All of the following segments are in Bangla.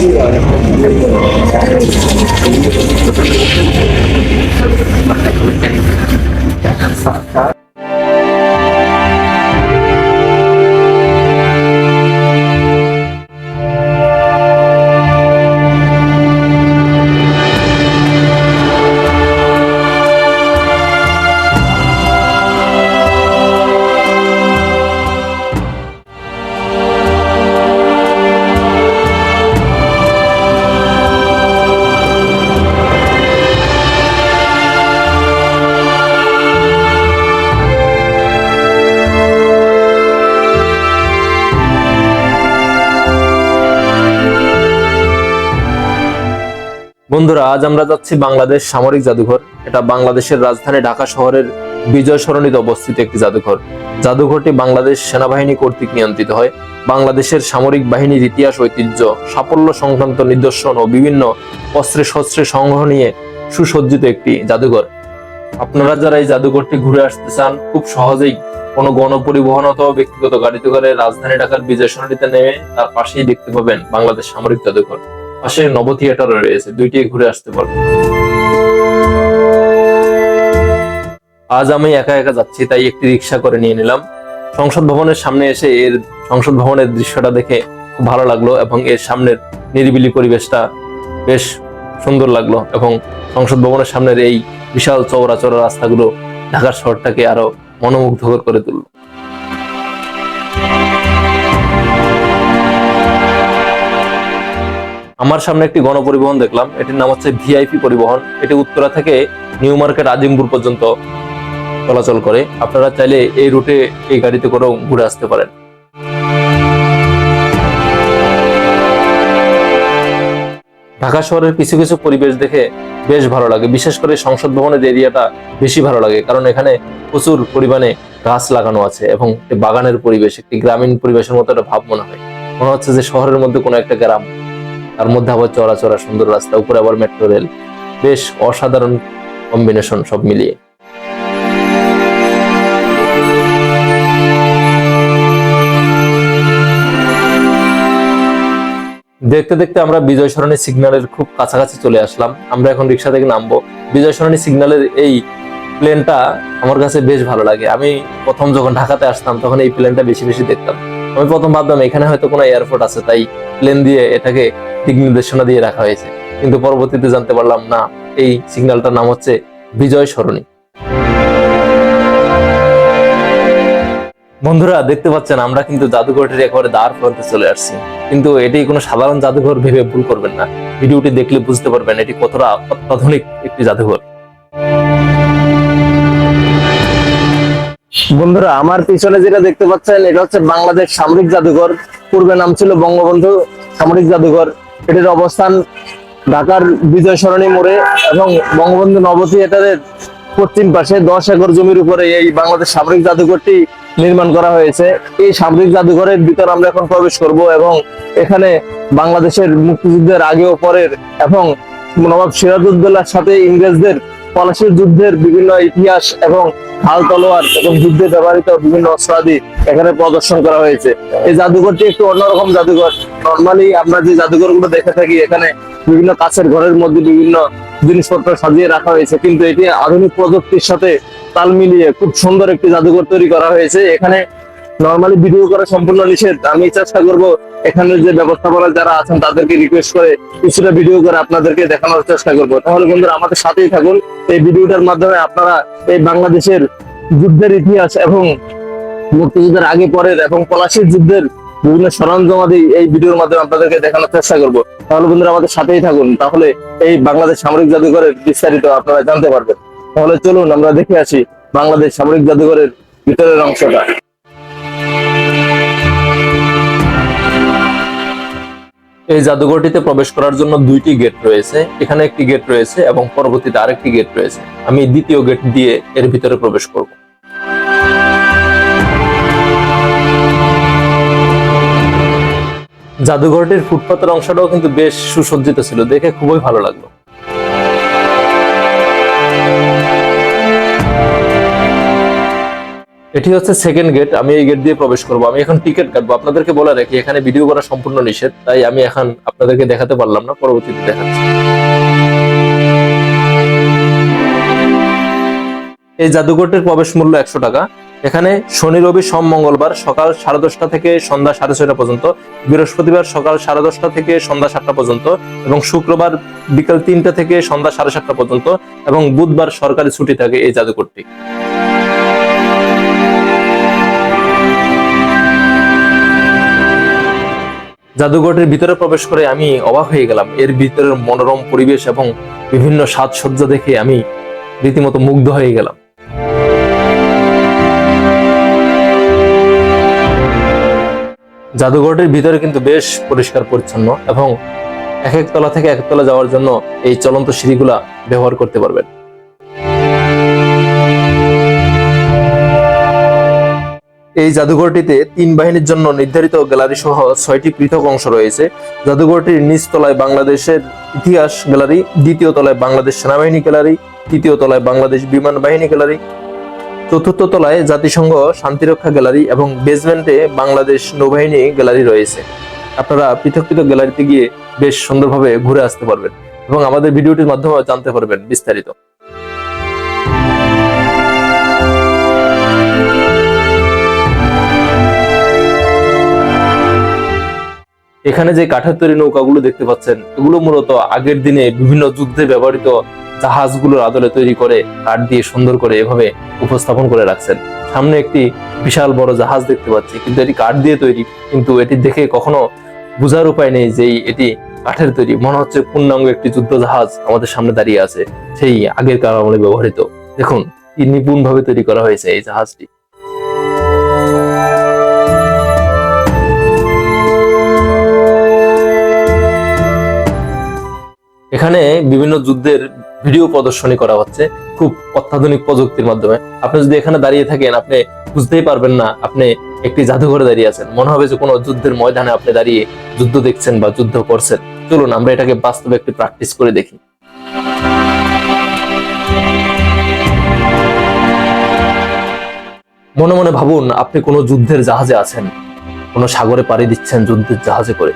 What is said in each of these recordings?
Như là không. বন্ধুরা, আজ আমরা যাচ্ছি বাংলাদেশ সামরিক জাদুঘর। এটা বাংলাদেশের রাজধানী ঢাকা শহরের বিজয় সরণিতে অবস্থিত একটি জাদুঘর। জাদুঘরটি বাংলাদেশ সেনাবাহিনী কর্তৃক নিয়ন্ত্রিত হয়। বাংলাদেশের সামরিক বাহিনীর ইতিহাস, ঐতিহ্য, সাফল্য সংক্রান্ত নিদর্শন ও বিভিন্ন অস্ত্রে শস্ত্রে সংগ্রহ নিয়ে সুসজ্জিত একটি জাদুঘর। আপনারা যারা এই জাদুঘরটি ঘুরে আসতে চান, খুব সহজেই কোনো গণপরিবহন অথবা ব্যক্তিগত গাড়িতে করে রাজধানী ঢাকার বিজয় সরণিতে নেমে তার পাশেই দেখতে পাবেন বাংলাদেশ সামরিক জাদুঘর। পাশে নব থিয়েটারও রয়েছে দুইটি ঘুরে আসতে পারবেন আজ আমি একা একা যাচ্ছি, তাই একটি রিক্সা করে নিয়ে নিলাম। সংসদ ভবনের সামনে এসে এর সংসদ ভবনের দৃশ্যটা দেখে খুব ভালো লাগল এবং এর সামনের নিরিবিলি পরিবেশটা বেশ সুন্দর লাগল এবং সংসদ ভবনের সামনের এই বিশাল চওড়া রাস্তাগুলো ঢাকার শহরটাকে আরও মনোমুগ্ধকর করে তুললো। আমার সামনে একটি গণপরিবহন দেখলাম। এটির নাম হচ্ছে ভিআইপি পরিবহন। এটি উত্তরা থেকে নিউ মার্কেট আজিমপুর পর্যন্ত চলাচল করে। আপনারা চাইলে এই রুটে এই গাড়িতে করেও ঘুরে আসতে পারেন। ঢাকা শহরের কিছু কিছু পরিবেশ দেখে বেশ ভালো লাগে। বিশেষ করে সংসদ ভবনের এরিয়াটা বেশি ভালো লাগে, কারণ এখানে প্রচুর পরিমাণে গাছ লাগানো আছে এবং বাগানের পরিবেশ, একটি গ্রামীণ পরিবেশের মতো একটা ভাব মনে হয়। মনে হচ্ছে যে শহরের মধ্যে কোনো একটা গ্রাম তার মধ্যে আবার চড়া চড়া সুন্দর রাস্তা, উপরে আবার মেট্রো রেল বেশ অসাধারণ কম্বিনেশন সব মিলিয়ে। দেখতে দেখতে আমরা বিজয় সরণী সিগন্যালের খুব কাছাকাছি চলে আসলাম। আমরা এখন রিক্সা থেকে নামবো। বিজয় সরণী সিগন্যালের এই প্লেনটা আমার কাছে বেশ ভালো লাগে। আমি প্রথম যখন ঢাকাতে আসতাম, তখন এই প্লেনটা বেশি বেশি দেখতাম। আমি প্রথম ভাবতাম এখানে হয়তো কোনো এয়ারপোর্ট আছে, তাই প্লেন দিয়ে এটাকে দিক নির্দেশনা দিয়ে রাখা হয়েছে। কিন্তু পরবর্তীতে জানতে পারলাম, না, এই সিগন্যালটার নাম হচ্ছে বিজয় সরণী। বন্ধুরা, দেখতে পাচ্ছেন, আমরা কিন্তু জাদুঘরটির একেবারে দ্বার প্রান্তে চলে আসছি। কিন্তু এটি কোনো সাধারণ জাদুঘর ভেবে ভুল করবেন না। ভিডিওটি দেখলে বুঝতে পারবেন এটি কতটা অত্যাধুনিক একটি জাদুঘর। বন্ধুরা, আমার পিছনে যেটা দেখতে পাচ্ছেন, এটা হচ্ছে বাংলাদেশ সামরিক জাদুঘর। পূর্বে নাম ছিল বঙ্গবন্ধু সামরিক জাদুঘর। এটির অবস্থান ঢাকার বিজয় সরণী মোড়ে এবং বঙ্গবন্ধু নবতী এটাদের পশ্চিম পাশে দশ একর জমির উপরে এই বাংলাদেশ সামরিক জাদুঘরটি নির্মাণ করা হয়েছে। এই সামরিক জাদুঘরের ভিতর আমরা এখন প্রবেশ করব এবং এখানে বাংলাদেশের মুক্তিযুদ্ধের আগে ও পরের এবং নবাব সিরাজউদ্দৌলার সাথে ইংরেজদের পলাশির যুদ্ধের বিভিন্ন ইতিহাস এবং হাল তলোয়ার এবং যুদ্ধে ব্যবহৃত বিভিন্ন অস্ত্রাদি এখানে প্রদর্শন করা হয়েছে। এই জাদুঘরটি একটু অন্যরকম জাদুঘর। নর্মালি আমরা যে জাদুঘরগুলো দেখে থাকি, এখানে বিভিন্ন কাছের ঘরের মধ্যে বিভিন্ন জিনিসপত্র সাজিয়ে রাখা হয়েছে। কিন্তু এটি আধুনিক প্রযুক্তির সাথে তাল মিলিয়ে খুব সুন্দর একটি জাদুঘর তৈরি করা হয়েছে। এখানে নর্মালি ভিডিও করা সম্পূর্ণ নিষেধ। আমি চেষ্টা করব এখানে যে ব্যবস্থাপনা যারা আছেন তাদেরকে রিকোয়েস্ট করে কিছুটা ভিডিও করে আপনাদেরকে দেখানোর চেষ্টা করব। তাহলে বন্ধুরা আমাদের সাথেই থাকুন। এই ভিডিওটার মাধ্যমে আপনারা এই বাংলাদেশের যুদ্ধের ইতিহাস এবং মুক্তিযুদ্ধের আগে পরের এবং পলাশির যুদ্ধের বিভিন্ন সরঞ্জামাদি এই ভিডিওর মাধ্যমে আপনাদেরকে দেখানোর চেষ্টা করব। তাহলে বন্ধুরা আমাদের সাথেই থাকুন। তাহলে এই বাংলাদেশ সামরিক জাদুঘরের বিস্তারিত আপনারা জানতে পারবেন। তাহলে চলুন আমরা দেখে আসি বাংলাদেশ সামরিক জাদুঘরের ভিতরের অংশটা। এই জাদুঘরটিতে প্রবেশ করার জন্য দুইটি গেট রয়েছে। এখানে একটি গেট রয়েছে এবং পরবর্তীতে আরেকটি গেট রয়েছে। আমি দ্বিতীয় গেট দিয়ে এর ভিতরে প্রবেশ করব। জাদুঘরটির ফুটপাতের অংশটাও কিন্তু বেশ সুসজ্জিত ছিল। দেখে খুবই ভালো লাগল। এটি হচ্ছে সেকেন্ড গেট আমি এই গেট দিয়ে প্রবেশ করব। আমি এখন টিকিট কাটবো। আপনাদেরকে বলে রাখি, এখানে ভিডিও করা সম্পূর্ণ নিষেধ, তাই আমি এখন আপনাদেরকে দেখাতে পারলাম না, পরবর্তীতে দেখাচ্ছি। এই জাদুঘরটির প্রবেশ মূল্য একশো টাকা। এখানে শনি, রবি, সোম, মঙ্গলবার সকাল সাড়ে দশটা থেকে সন্ধ্যা সাড়ে ছয়টা পর্যন্ত, বৃহস্পতিবার সকাল সাড়ে দশটা থেকে সন্ধ্যা সাতটা পর্যন্ত, এবং শুক্রবার বিকাল তিনটা থেকে সন্ধ্যা সাড়ে সাতটা পর্যন্ত, এবং বুধবার সরকারি ছুটি থাকে এই জাদুঘরটি। জাদুঘরটির ভিতরে প্রবেশ করে আমি অবাক হয়ে গেলাম। এর ভিতরের মনোরম পরিবেশ এবং বিভিন্ন সাজসজ্জা দেখে আমি রীতিমতো মুগ্ধ হয়ে গেলাম। জাদুঘরটির ভিতরে কিন্তু বেশ পরিষ্কার পরিচ্ছন্ন এবং এক এক তলা থেকে এক তলা যাওয়ার জন্য এই চলন্ত সিঁড়িগুলা ব্যবহার করতে পারবেন। এই জাদুঘরটিতে তিন বাহিনীর জন্য নির্ধারিত গ্যালারি সহ ছয়টি পৃথক অংশ রয়েছে। জাদুঘরটির নিচ তলায় বাংলাদেশের ইতিহাস গ্যালারি, দ্বিতীয় তলায় বাংলাদেশ সেনাবাহিনী গ্যালারি, তৃতীয় তলায় বাংলাদেশ বিমান বাহিনী গ্যালারি, চতুর্থ তলায় জাতিসংঘ শান্তিরক্ষা গ্যালারি এবং বেসমেন্টে বাংলাদেশ নৌবাহিনী গ্যালারি রয়েছে। আপনারা পৃথক পৃথক গ্যালারিতে গিয়ে বেশ সুন্দরভাবে ঘুরে আসতে পারবেন এবং আমাদের ভিডিওটির মাধ্যমে জানতে পারবেন বিস্তারিত। এখানে যে কাঠের তৈরি নৌকাগুলো দেখতে পাচ্ছেন, এগুলো মূলত আগের দিনে বিভিন্ন যুদ্ধে ব্যবহৃত জাহাজগুলোর আদলে তৈরি করে, কাঠ দিয়ে সুন্দর করে এভাবে উপস্থাপন করে রাখছেন। সামনে একটি বিশাল বড় জাহাজ দেখতে পাচ্ছি, কিন্তু এটি কাঠ দিয়ে তৈরি, কিন্তু এটি দেখে কখনো বোঝার উপায় নেই যে এটি কাঠের তৈরি। মনে হচ্ছে পূর্ণাঙ্গ একটি যুদ্ধ জাহাজ আমাদের সামনে দাঁড়িয়ে আছে, সেই আগের কার আমলে ব্যবহৃত। দেখুন, কি নিপুণ ভাবে তৈরি করা হয়েছে এই জাহাজটি। এখানে বিভিন্ন যুদ্ধের ভিডিও প্রদর্শনী করা হচ্ছে, খুব অত্যাধুনিক প্রযুক্তির মাধ্যমে। আপনি যদি এখানে দাঁড়িয়ে থাকেন, আপনি বুঝতেই পারবেন না আপনি একটি জাদুঘরে দাঁড়িয়ে আছেন। মনে হবে যে কোনো যুদ্ধের ময়দানে আপনি দাঁড়িয়ে যুদ্ধ দেখছেন বা যুদ্ধ করছেন। চলুন, আমরা এটাকে বাস্তবে একটি প্র্যাকটিস করে দেখি। মনে মনে ভাবুন, আপনি কোনো যুদ্ধের জাহাজে আছেন। কোনো সাগরে পাড়ি দিচ্ছেন যুদ্ধের জাহাজে করে।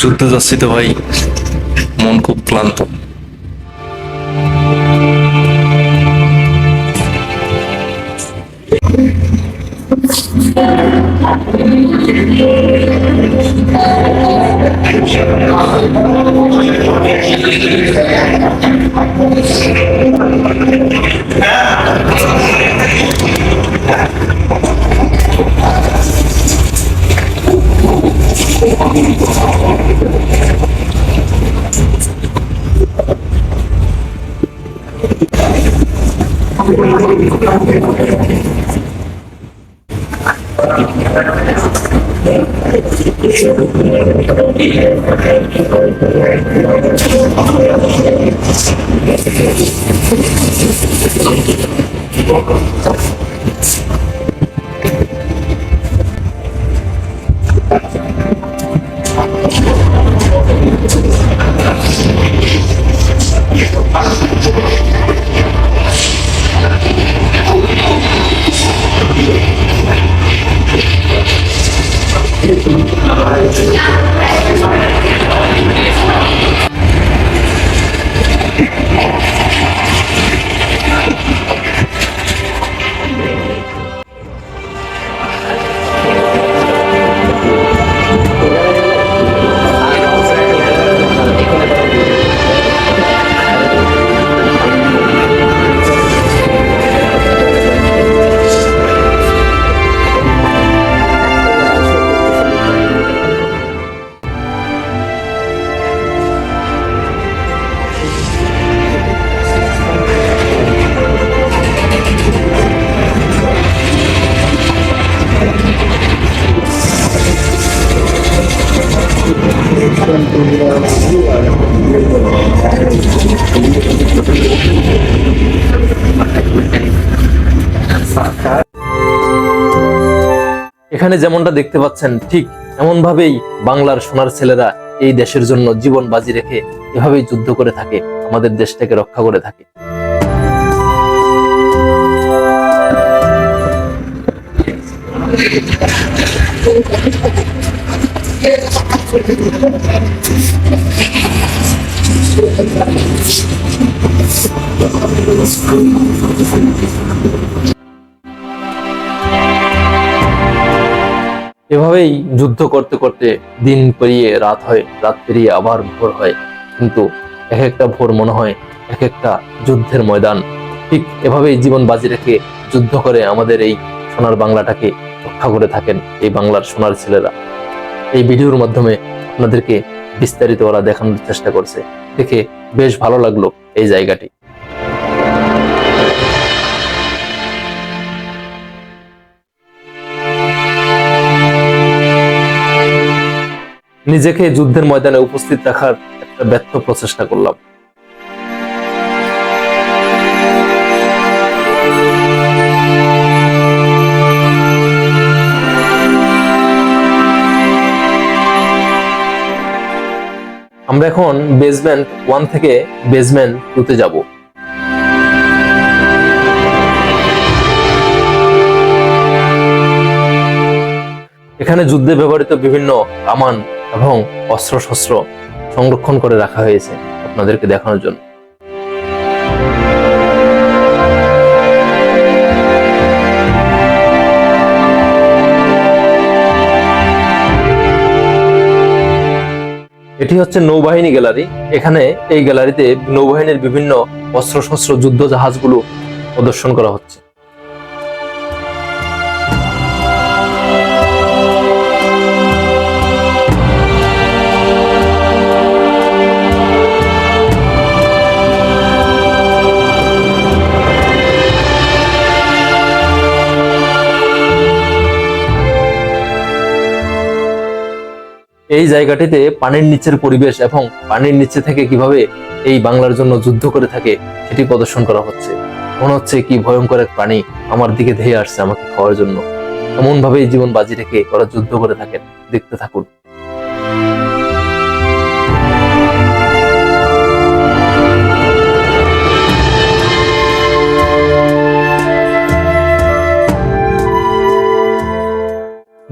যুদ্ধ যাচ্ছি তো ভাই। মন খুব ক্লান্ত এখানে যেমনটা দেখতে পাচ্ছেন, ঠিক এমন ভাবেই বাংলার সোনার ছেলেরা এই দেশের জন্য জীবন বাজি রেখে এভাবেই যুদ্ধ করে থাকে, আমাদের দেশটাকে রক্ষা করে থাকে। এভাবেই যুদ্ধ করতে করতে দিন পেরিয়ে রাত হয়, রাত পেরিয়ে আবার ভোর হয়। কিন্তু এক একটা ভোর মনে হয় এক একটা যুদ্ধের ময়দান। ঠিক এভাবেই জীবন বাজি রেখে যুদ্ধ করে আমাদের এই সোনার বাংলাটাকে রক্ষা করে থাকেন এই বাংলার সোনার ছেলেরা। এই ভিডিওর মাধ্যমে আপনাদেরকে বিস্তারিত ওরা দেখানোর চেষ্টা করছে। দেখে বেশ ভালো লাগল এই জায়গাটি। নিজেকে যুদ্ধের ময়দানে উপস্থিত রাখার একটা ব্যর্থ প্রচেষ্টা করলাম। আমরা এখন বেসমেন্ট ওয়ান থেকে বেসমেন্ট টুতে যাব। এখানে যুদ্ধে ব্যবহৃত বিভিন্ন কামান এবং অস্ত্রশস্ত্র সংরক্ষণ করে রাখা হয়েছে আপনাদেরকে দেখানোর জন্য। এটি হচ্ছে নৌবাহিনী গ্যালারি। এখানে এই গ্যালারিতে নৌবাহিনীর বিভিন্ন অস্ত্রশস্ত্র যুদ্ধ জাহাজগুলো প্রদর্শন করা হচ্ছে। এই জায়গাটিতে পানির নিচের পরিবেশ এবং পানির নিচে থেকে কীভাবে এই বাংলার জন্য যুদ্ধ করে থাকে সেটি প্রদর্শন করা হচ্ছে। মনে হচ্ছে কি ভয়ঙ্কর এক প্রাণী আমার দিকে ধেয়ে আসছে আমাকে খাওয়ার জন্য। এমন ভাবে জীবন বাজি রেখে ওরা যুদ্ধ করে থাকেন। দেখতে থাকুন।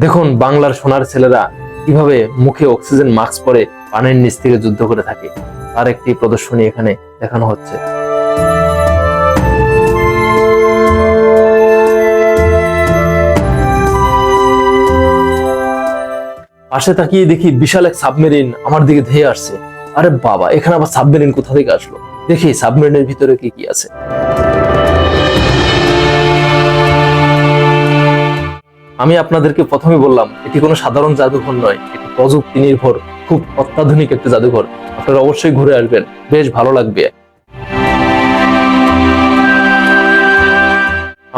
দেখুন, বাংলার সোনার ছেলেরা কীভাবে মুখে অক্সিজেন মাস্ক পরে পানির নিচ থেকে যুদ্ধ করে থাকে, তার একটি প্রদর্শনী এখানে দেখানো হচ্ছে। পাশে তাকিয়ে দেখি বিশাল এক সাবমেরিন আমার দিকে ধেয়ে আসছে। আরে বাবা, এখানে আবার সাবমেরিন কোথা থেকে আসলো? দেখি, সাবমেরিনের ভিতরে কি কি আছে। আমি আপনাদেরকে প্রথমে বললাম, এটি কোনো সাধারণ জাদুঘর নয়, এটি প্রযুক্তি নির্ভর, খুব অত্যাধুনিক একটা জাদুঘর। আপনারা অবশ্যই ঘুরে আসবেন, বেশ ভালো লাগবে।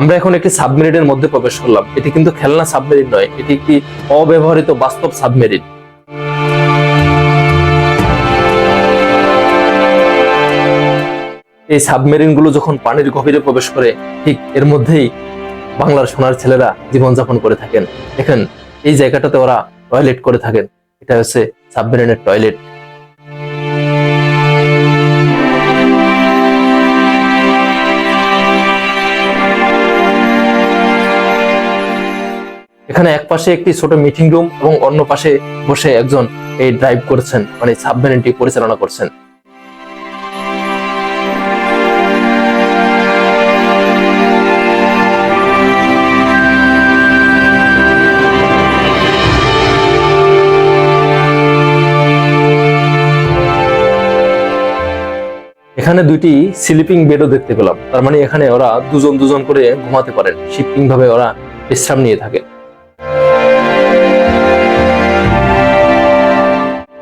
আমরা এখন একটি সাবমেরিনের মধ্যে প্রবেশ করলাম। এটি কিন্তু খেলনা সাবমেরিন নয়, এটি একটি অব্যবহৃত বাস্তব সাবমেরিন। এই সাবমেরিনগুলো যখন পানির গভীরে প্রবেশ করে, ঠিক এর মধ্যেই বাংলার সোনার ছেলেরা জীবনযাপন করে থাকেন। দেখেন, এই জায়গাটাতে ওরা টয়লেট করে থাকেন। এটা হচ্ছে সাবমেরিনের টয়লেট এখানে এক পাশে একটি ছোট মিটিং রুম এবং অন্য পাশে বসে একজন এই ড্রাইভ করছেন মানে সাবমেরিনটি পরিচালনা করছেন। এখানে দুইটি স্লিপিং বেডও দেখতে পেলাম। তার মানে এখানে ওরা দুজন দুজন করে ঘুমাতে পারেন শিফটিং ভাবে ওরা বিশ্রাম নিয়ে থাকে।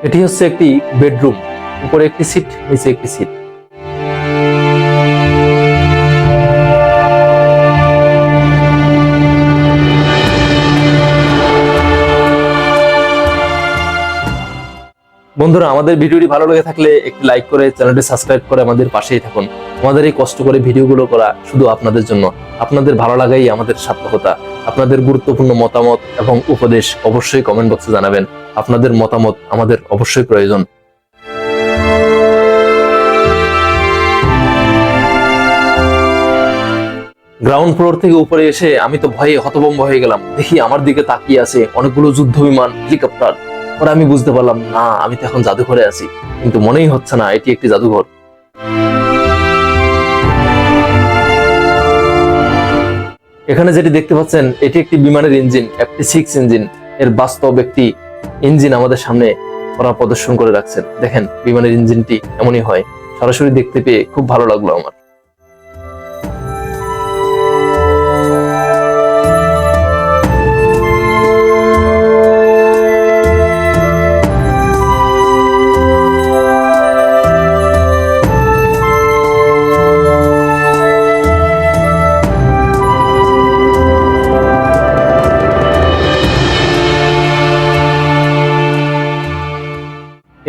এটি হচ্ছে একটি বেডরুম উপরে একটি সিট নিচে একটি সিট বন্ধুরা, আমাদের ভিডিওটি ভালো লেগে থাকলে একটি লাইক করে চ্যানেলটি সাবস্ক্রাইব করে আমাদের পাশেই থাকুন। আমাদের এই কষ্ট করে ভিডিওগুলো করা শুধু আপনাদের জন্য। আপনাদের ভালো লাগাই আমাদের সার্থকতা। আপনাদের গুরুত্বপূর্ণ মতামত এবং উপদেশ অবশ্যই কমেন্ট বক্সে জানাবেন। আপনাদের মতামত আমাদের অবশ্যই প্রয়োজন। গ্রাউন্ড ফ্লোর থেকে উপরে এসে আমি তো ভয়ে হতভম্ব হয়ে গেলাম। দেখি আমার দিকে তাকিয়ে আছে অনেকগুলো যুদ্ধ বিমান হেলিকপ্টার পরে আমি বুঝতে পারলাম, না, আমি তো এখন জাদুঘরে আছি। কিন্তু মনেই হচ্ছে না, এটি একটি জাদুঘর। এখানে যেটি দেখতে পাচ্ছেন, এটি একটি বিমানের ইঞ্জিন, একটি সিক্স ইঞ্জিন। এর বাস্তব একটি ইঞ্জিন আমাদের সামনে ওরা প্রদর্শন করে রাখছেন। দেখেন, বিমানের ইঞ্জিনটি এমনই হয়। সরাসরি দেখতে পেয়ে খুব ভালো লাগল আমার।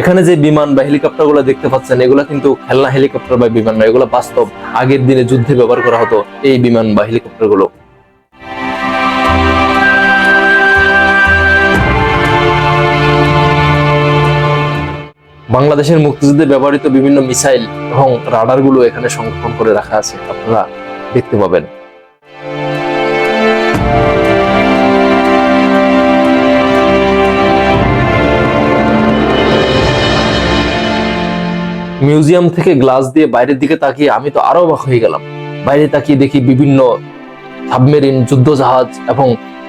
এখানে যে বিমান বা হেলিকপ্টারগুলো দেখতে পাচ্ছেন, এগুলো কিন্তু খেলনা হেলিকপ্টার বা বিমান নয় এগুলো বাস্তব। আগের দিনে যুদ্ধে ব্যবহার করা হতো এই বিমান বা হেলিকপ্টারগুলো বাংলাদেশের মুক্তিযুদ্ধে ব্যবহৃত বিভিন্ন মিসাইল এবং রাডারগুলো এখানে সংরক্ষণ করে রাখা আছে। আপনারা দেখতে পাবেন। মিউজিয়াম থেকে গ্লাস দিয়ে বাইরের দিকে তাকিয়ে আমি তো আরও অবাক হয়ে গেলাম। বাইরে তাকিয়ে দেখি বিভিন্ন সাবমেরিন যুদ্ধ জাহাজ এবং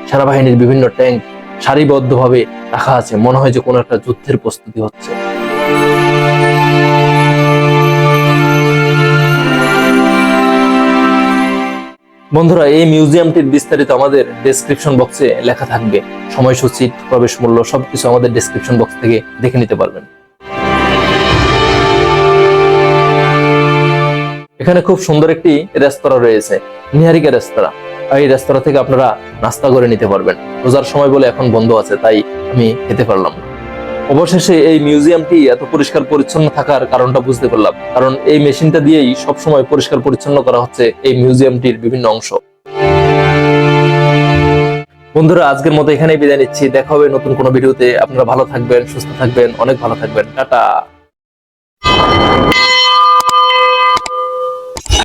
সেনাবাহিনীর বিভিন্ন ট্যাঙ্ক সারিবদ্ধভাবে রাখা আছে। মনে হয় যে কোনো একটা যুদ্ধের প্রস্তুতি হচ্ছে। বন্ধুরা, এই মিউজিয়ামটির বিস্তারিত আমাদের ডেসক্রিপশন বক্সে লেখা থাকবে। সময়সূচি প্রবেশ মূল্য সবকিছু আমাদের ডেসক্রিপশন বক্স থেকে দেখে নিতে পারবেন। এখানে খুব সুন্দর একটি রেস্তোরাঁ রয়েছে, নিহারিকা রেস্তোরাঁ। এই রেস্তোরাঁ থেকে আপনারা নাস্তা করে নিতে পারবেন। রোজার সময় বলে এখন বন্ধ আছে, তাই আমি খেতে পারলাম অবশেষে এই মিউজিয়ামটি এত পরিষ্কার পরিচ্ছন্ন থাকার কারণটা বুঝতে পারলাম। কারণ এই মেশিনটা দিয়েই সব সময় পরিষ্কার পরিচ্ছন্ন করা হচ্ছে এই মিউজিয়ামটির বিভিন্ন অংশ। বন্ধুরা, আজকের মতো এখানেই বিদায় নিচ্ছি। দেখা হবে নতুন কোনো ভিডিওতে। আপনারা ভালো থাকবেন, সুস্থ থাকবেন, অনেক ভালো থাকবেন। টাটা।